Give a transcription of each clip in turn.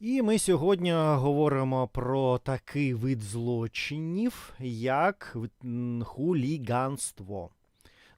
І ми сьогодні говоримо про такий вид злочинів, як хуліганство.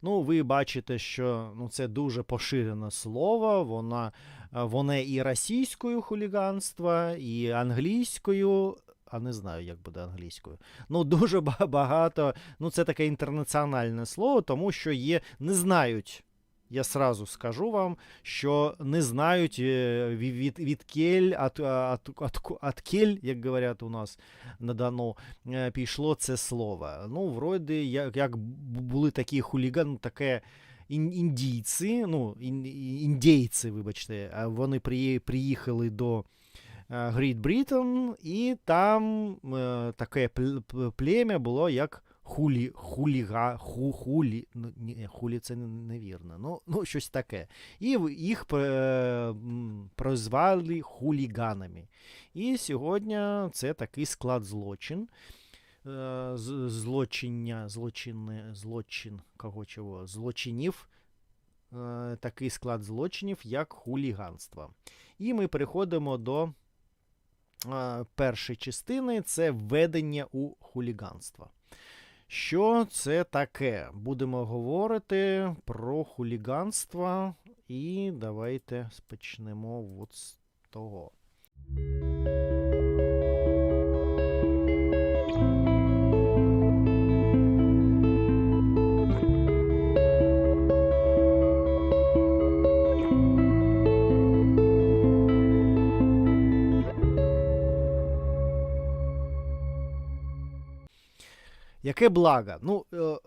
Ну, ви бачите, що ну, це дуже поширене слово. Вона, воно і російською хуліганство, і англійською. А не знаю, як буде англійською. Ну, дуже багато. Ну, це таке інтернаціональне слово, тому що є, не знають. Я сразу скажу вам, що не знають е, від, від, кель, от, от, от, от кель, як говорять у нас на Дону, е, пішло це слово. Ну, вроді, як, як були такі хулігани, таке індійці, ну, індійці, вибачте, вони приї- приїхали до е, Great Britain, і там е, таке пл- пл- плем'я було як хулі, хуліга, ху, хулі, ну, ні, хулі це невірно, ну, ну щось таке. І їх е, прозвали хуліганами. І сьогодні це такий склад злочин. Е, Злочиння, злочинне, злочин, кого чого, злочинів, е, такий склад злочинів, як хуліганство. І ми переходимо до е, першої частини це введення у хуліганство. Що це таке? Будемо говорити про хуліганство, і давайте спочнемо от з того. Яке благо? Ну, е, е,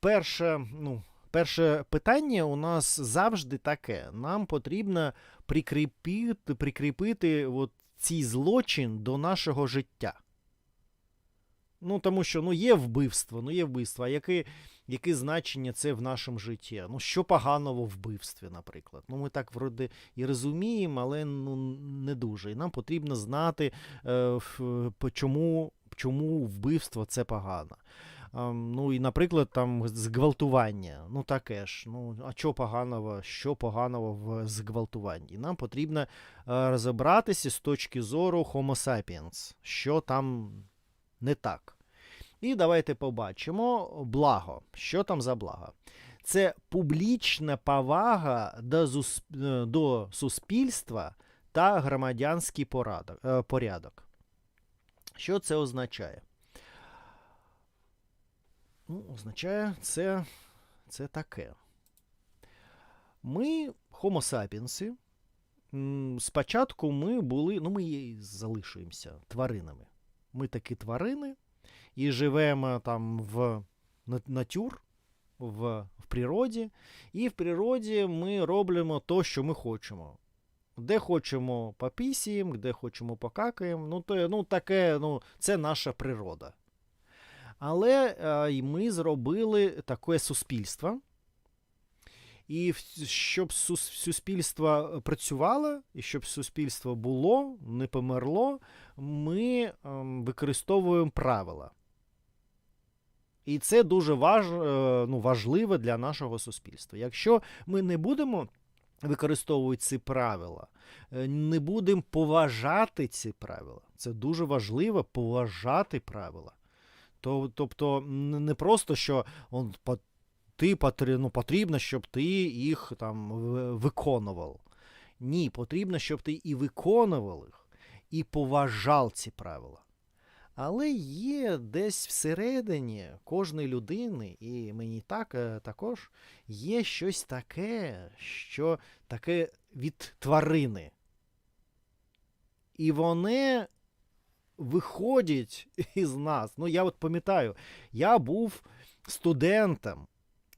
перше, ну, перше питання у нас завжди таке. Нам потрібно прикріпити, прикріпити от цей злочин до нашого життя. Ну, тому що ну, є вбивство, ну є вбивство. А яке, яке значення це в нашому житті? Ну, що поганого в вбивстві, наприклад? Ну, ми так вроде і розуміємо, але ну, не дуже. І нам потрібно знати, е, чому, чому вбивство це погано. Ем, Ну і, наприклад, там зґвалтування. Ну таке ж. Ну, а що поганого, що поганого в зґвалтуванні? Нам потрібно е, розібратися з точки зору Homo sapiens, що там не так. І давайте побачимо благо. Що там за благо? Це публічна повага до, зус- е, до суспільства та громадянський е, порядок. Що це означає? Ну, означає це, це таке. Ми, Homo sapiens, спочатку ми були, ну ми і залишуємося тваринами. Ми такі тварини і живемо там в натюр, в, в природі, і в природі ми робимо то, що ми хочемо. Де хочемо попісіємо, де хочемо покакаємо. Ну, то, ну, таке, ну, це наша природа. Але е, й ми зробили таке суспільство. І щоб суспільство працювало, і щоб суспільство було, не померло, ми ем, використовуємо правила. І це дуже важ, е, ну, важливо для нашого суспільства. Якщо ми не будемо використовувати ці правила, е, не будемо поважати ці правила, це дуже важливо поважати правила. Тобто не просто, що он, ти ну, потрібно, щоб ти їх там виконував. Ні, потрібно, щоб ти і виконував їх, і поважав ці правила. Але є десь всередині кожної людини, і мені так е, також є щось таке, що таке від тварини. І вони виходять із нас. Ну, я от пам'ятаю, я був студентом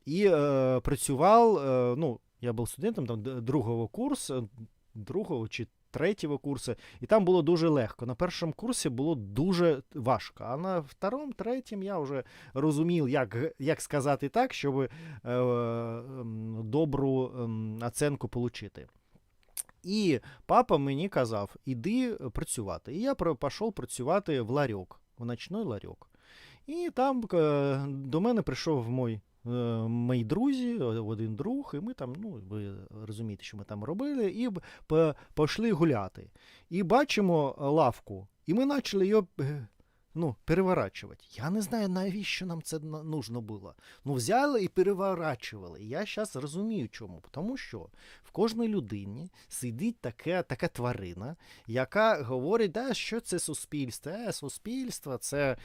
і е, працював. Е, ну, я був студентом там, другого курсу, другого чи третього курсу, і там було дуже легко. На першому курсі було дуже важко, а на второму, третьому я вже розумів, як, як сказати так, щоб е, ем, добру ем, оценку отримати. І папа мені казав, іди працювати. І я пішов працювати в ларьок, в ночний ларьок. І там е, до мене прийшов мій е, мої друзі, один друг, і ми там, ну, ви розумієте, що ми там робили, і пішли гуляти. І бачимо е, лавку, і ми почали її е, ну, переворачувати. Я не знаю, навіщо нам це нужно було. Ну, взяли і переворачували. Я зараз розумію, чому. Тому що в кожній людині сидить таке, така тварина, яка говорить, да, що це суспільство. Е, суспільство це.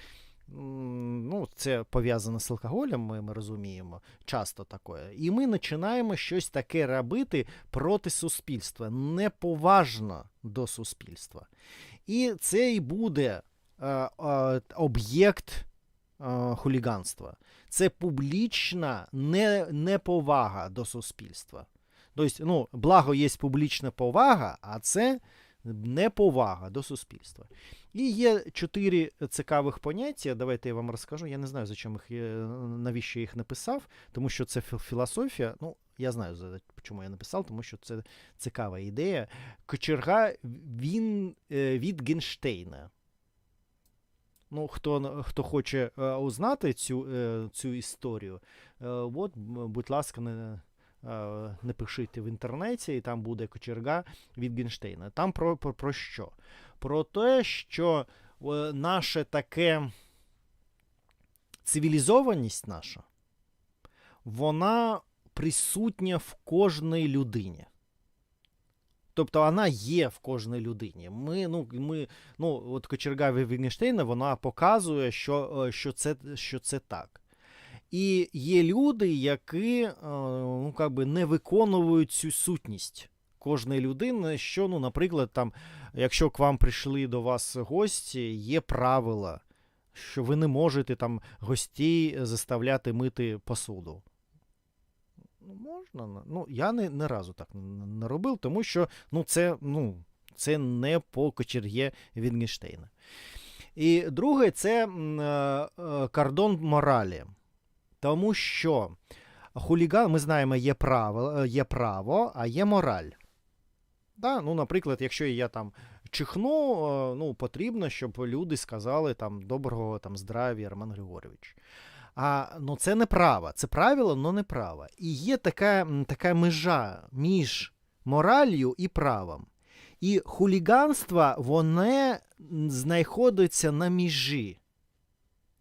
Ну, це пов'язано з алкоголем, ми, ми розуміємо, часто таке. І ми починаємо щось таке робити проти суспільства, неповажно до суспільства. І це і буде е, е, об'єкт е, хуліганства. Це публічна не, неповага до суспільства. Тобто, ну, благо є публічна повага, а це неповага до суспільства. І є чотири цікавих поняття. Давайте я вам розкажу. Я не знаю, за чим їх, е, навіщо я їх написав, тому що це філософія. Ну, я знаю, чому я написав, тому що це цікава ідея. Кочерга він е, від Генштейна. Ну, хто, хто хоче е, узнати цю, цю історію, от, будь ласка, не, е, пишіть в інтернеті, і там буде кочерга від Генштейна. Там про, про, про що? Про те, що е, наше таке цивілізованість наша, вона присутня в кожній людині. Тобто вона є в кожній людині. Ми, ну, ми, ну, от кочерга Вігенштейна, вона показує, що, е, що, це, що це так. І є люди, які е, ну, би не виконують цю сутність кожної людини, що, ну, наприклад, там, якщо к вам прийшли до вас гості, є правила, що ви не можете там гостей заставляти мити посуду. Ну, можна. Ну, я не, не разу так не робив, тому що ну, це, ну, це не по кочер'є Вінгенштейна. І друге, це е, е, кордон моралі. Тому що хуліган, ми знаємо, є право, е, є право а є мораль. Да? Ну, наприклад, якщо я там чихну, е, ну, потрібно, щоб люди сказали там доброго там, здрав'я, Роман Григорович. А ну, це не право, це правило, але не право. І є така, така межа між мораллю і правом. І хуліганство, воно знаходиться на межі.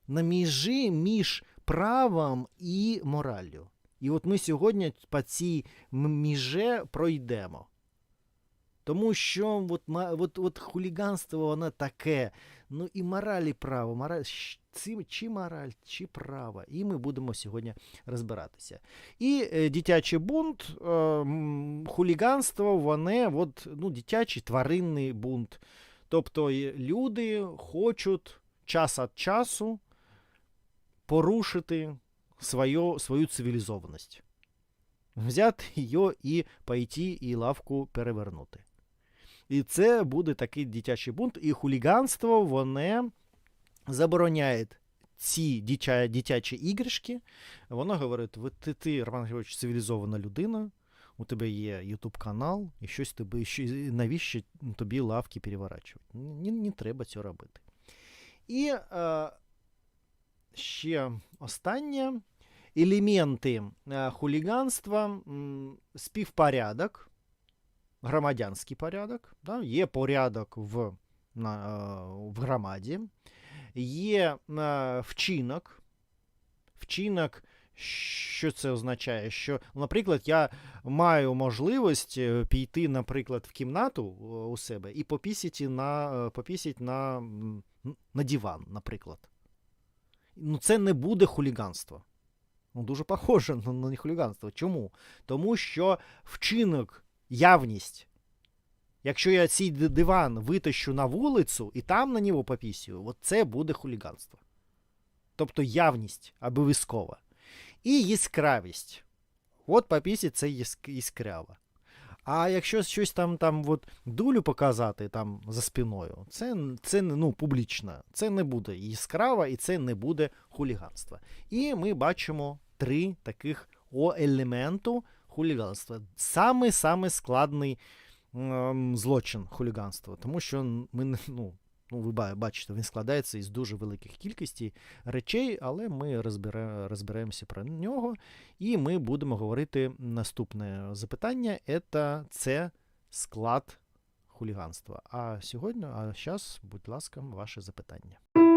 На межі між правом і мораллю. І от ми сьогодні по цій м- межі пройдемо. Тому що от, от, от хуліганство, воно таке. Ну і мораль, і право. Мораль, чи мораль, чи право. І ми будемо сьогодні розбиратися. І е, дитячий бунт, е, хуліганство, вони, от, ну, дитячий тваринний бунт. Тобто е, люди хочуть час від часу порушити свою, свою цивілізованість. Взяти її і пойти і лавку перевернути. І це буде такий дитячий бунт, і хуліганство воно забороняє ці дитя, дитячі іграшки. Воно говорить: «Ви- ти, ти, Роман Григорович, цивілізована людина, у тебе є YouTube канал, і щось тобі, що, навіщо тобі лавки переворачувати? Не, не треба цього робити. І е, ще останнє елементи е, хуліганства, співпорядок, громадянський порядок, да? є порядок в, е, в громаді, є е, вчинок. Вчинок, що це означає? Що, наприклад, я маю можливість піти, наприклад, в кімнату у себе і попісити на, попісити на, на диван, наприклад. Ну, це не буде хуліганство. Ну, дуже похоже на, на хуліганство. Чому? Тому що вчинок, явність. Якщо я цей диван витащу на вулицю і там на нього попісюю, от це буде хуліганство. Тобто явність обов'язкова. І яскравість. От попісять це яск- яскраво. А якщо щось там, там от, дулю показати там за спиною, це, це ну, публічно. Це не буде яскраво і це не буде хуліганство. І ми бачимо три таких о елементу хуліганства. Саме-саме складний ем, злочин хуліганства. Тому що ми ну, Ну, ви ба- бачите, він складається із дуже великих кількості речей, але ми розбере, розберемося про нього. І ми будемо говорити наступне запитання: это, це склад хуліганства. А сьогодні, а зараз, будь ласка, ваше запитання.